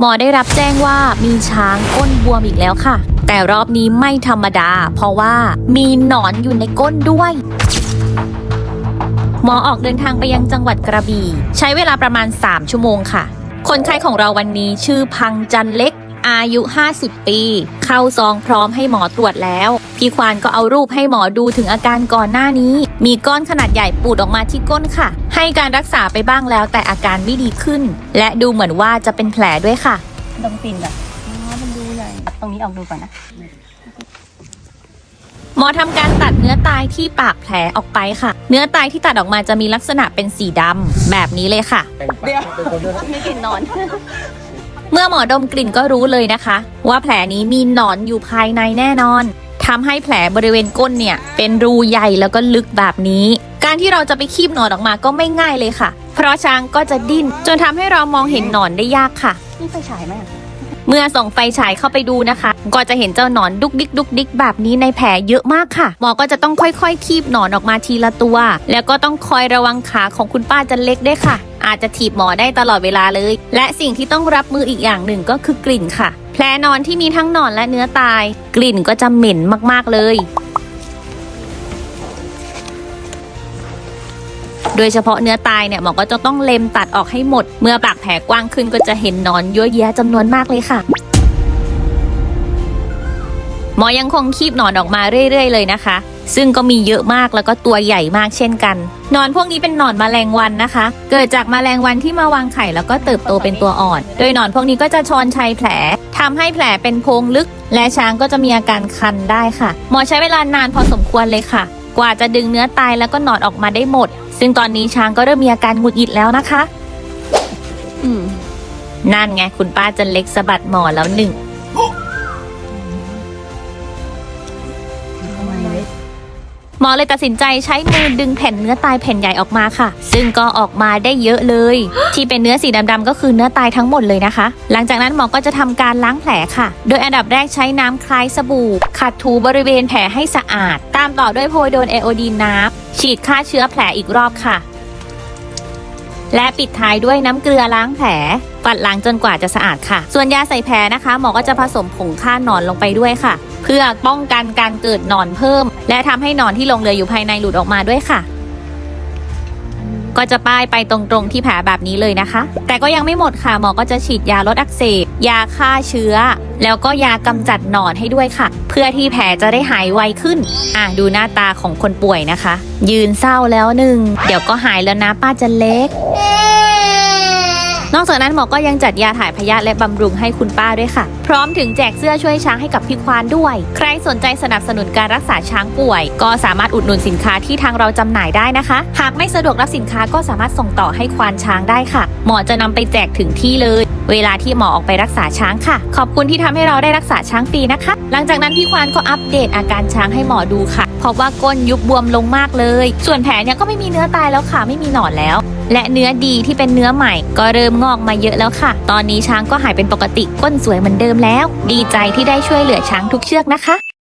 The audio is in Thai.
หมอได้รับแจ้งว่ามีช้างก้นบวมอีกแล้วค่ะ แต่รอบนี้ไม่ธรรมดา เพราะว่ามีหนอนอยู่ในก้นด้วย หมอออกเดินทางไปยังจังหวัดกระบี่ ใช้เวลาประมาณ 3 ชั่วโมงค่ะ คนไข้ของเราวันนี้ชื่อพังจันเล็ก อายุ 50 ปี เข้าซองพร้อมให้หมอตรวจแล้ว พี่ควานก็เอารูปให้หมอดูถึงอาการก่อนหน้านี้ มีก้อนขนาดใหญ่ปูดออกมาที่ก้นค่ะ ให้การรักษาไปบ้างแล้ว แต่อาการไม่ดีขึ้น และดูเหมือนว่าจะเป็นแผลด้วยค่ะดมกลิ่นก่อนอ๋อมันดูใหญ่ตัดตรงนี้ออกดูก่อนนะหมอทำการตัดเนื้อตายที่ปากแผลออกไปค่ะ เนื้อตายที่ตัดออกมาจะมีลักษณะเป็นสีดำแบบนี้เลยค่ะ เดี๋ยวมีกลิ่นนอน เมื่อหมอดมกลิ่นก็รู้เลยนะคะ ว่าแผลนี้มีหนอนอยู่ภายในแน่นอนทำให้แผลบริเวณก้นเนี่ย เป็นรูใหญ่แล้วก็ลึกแบบนี้ การที่เราจะไปคีบหนอนออกมาก็ไม่ง่ายเลยค่ะ เพราะช้างก็จะดิ้น จนทำให้เรามองเห็นหนอนได้ยากค่ะมีไฟฉายไหมอะเมื่อส่องไฟฉายเข้าไปดูนะคะ ก็จะเห็นเจ้าหนอนดุกดิกดุกดิกแบบนี้ในแผลเยอะมากค่ะหมอก็จะต้องค่อยๆคีบหนอนออกมาทีละตัว แล้วก็ต้องคอยระวังขาของคุณป้าจันเล็กด้วยค่ะ อาจจะถีบหมอได้ตลอดเวลาเลย และสิ่งที่ต้องรับมืออีกอย่างหนึ่งก็คือกลิ่นค่ะ แผลนอนที่มีทั้งหนอนและเนื้อตาย กลิ่นก็จะเหม็นมากๆเลย โดยเฉพาะเนื้อตายเนี่ยหมอก็จะต้องเล็มตัดออกให้หมด เมื่อปากแผลกว้างขึ้นก็จะเห็นนอนเยอะแยะจำนวนมากเลยค่ะหมอยังคงคีบหนอนออกมาเรื่อย ๆ เลยนะคะ ซึ่งก็มีเยอะมากแล้วก็ตัวใหญ่มากเช่นกันหนอนพวกนี้เป็นหนอนแมลงวันนะคะ เกิดจากแมลงวันที่มาวางไข่แล้วก็เติบโตเป็นตัวอ่อน โดยหนอนพวกนี้ก็จะชอนชัยแผลทำให้แผลเป็นโพรงลึก และช้างก็จะมีอาการคันได้ค่ะ หมอใช้เวลานานพอสมควรเลยค่ะ กว่าจะดึงเนื้อตายแล้วก็หนอนออกมาได้หมด ซึ่งตอนนี้ช้างก็เริ่มมีอาการหงุดหงิดแล้วนะคะอืมนั่นไงคุณป้าจันเล็กสะบัดหมอแล้วหนึ่ง หมอเลยตัดสินใจใช้มือดึงแผ่นเนื้อตายแผ่นใหญ่ออกมาค่ะ ซึ่งก็ออกมาได้เยอะเลย ที่เป็นเนื้อสีดำๆก็คือเนื้อตายทั้งหมดเลยนะคะ หลังจากนั้นหมอก็จะทำการล้างแผลค่ะ โดยอันดับแรกใช้น้ำคล้ายสบู่ขัดถูบริเวณแผลให้สะอาด ตามต่อด้วยโพยโดนเอโอดีนน้ำฉีดฆ่าเชื้อแผลอีกรอบค่ะ และปิดท้ายด้วยน้ำเกลือล้างแผล ปัดล้างจนกว่าจะสะอาดค่ะ ส่วนยาใส่แผลนะคะหมอก็จะผสมผงฆ่าหนอนลงไปด้วยค่ะ เพื่อป้องกันการเกิดหนอนเพิ่ม และทำให้หนอนที่ลงเหลืออยู่ภายในหลุดออกมาด้วยค่ะ ก็จะป้ายไปตรงๆที่แผลแบบนี้เลยนะคะ แต่ก็ยังไม่หมดค่ะหมอก็จะฉีดยาลดอักเสบยาฆ่าเชื้อ แล้วก็ยากำจัดหนอนให้ด้วยค่ะ เพื่อที่แผลจะได้หายไวขึ้น อะดูหน้าตาของคนป่วยนะคะ ยืนเศร้าแล้วหนึ่งเดี๋ยวก็หายแล้วนะป้าจะเล็ก นอกจากนั้นหมอก็ยังจัดยาถ่ายพยาธิและบำรุงให้คุณป้าด้วยค่ะ พร้อมถึงแจกเสื้อช่วยช้างให้กับพี่ควานด้วย ใครสนใจสนับสนุนการรักษาช้างป่วย ก็สามารถอุดหนุนสินค้าที่ทางเราจำหน่ายได้นะคะ หากไม่สะดวกรับสินค้าก็สามารถส่งต่อให้ควานช้างได้ค่ะ หมอจะนำไปแจกถึงที่เลย เวลาที่หมอออกไปรักษาช้างค่ะ ขอบคุณที่ทำให้เราได้รักษาช้างฟรีนะคะ หลังจากนั้นพี่ควานก็อัปเดตอาการช้างให้หมอดูค่ะ เพราะว่าก้นยุบบวมลงมากเลย ส่วนแผลเนี่ยก็ไม่มีเนื้อตายแล้วค่ะ ไม่มีหนอนแล้ว และเนื้อดีที่เป็นเนื้อใหม่ ก็เริ่มงอกมาเยอะแล้วค่ะ ตอนนี้ช้างก็หายเป็นปกติก้นสวยเหมือนเดิมแล้ว ดีใจที่ได้ช่วยเหลือช้างทุกเชือกนะคะ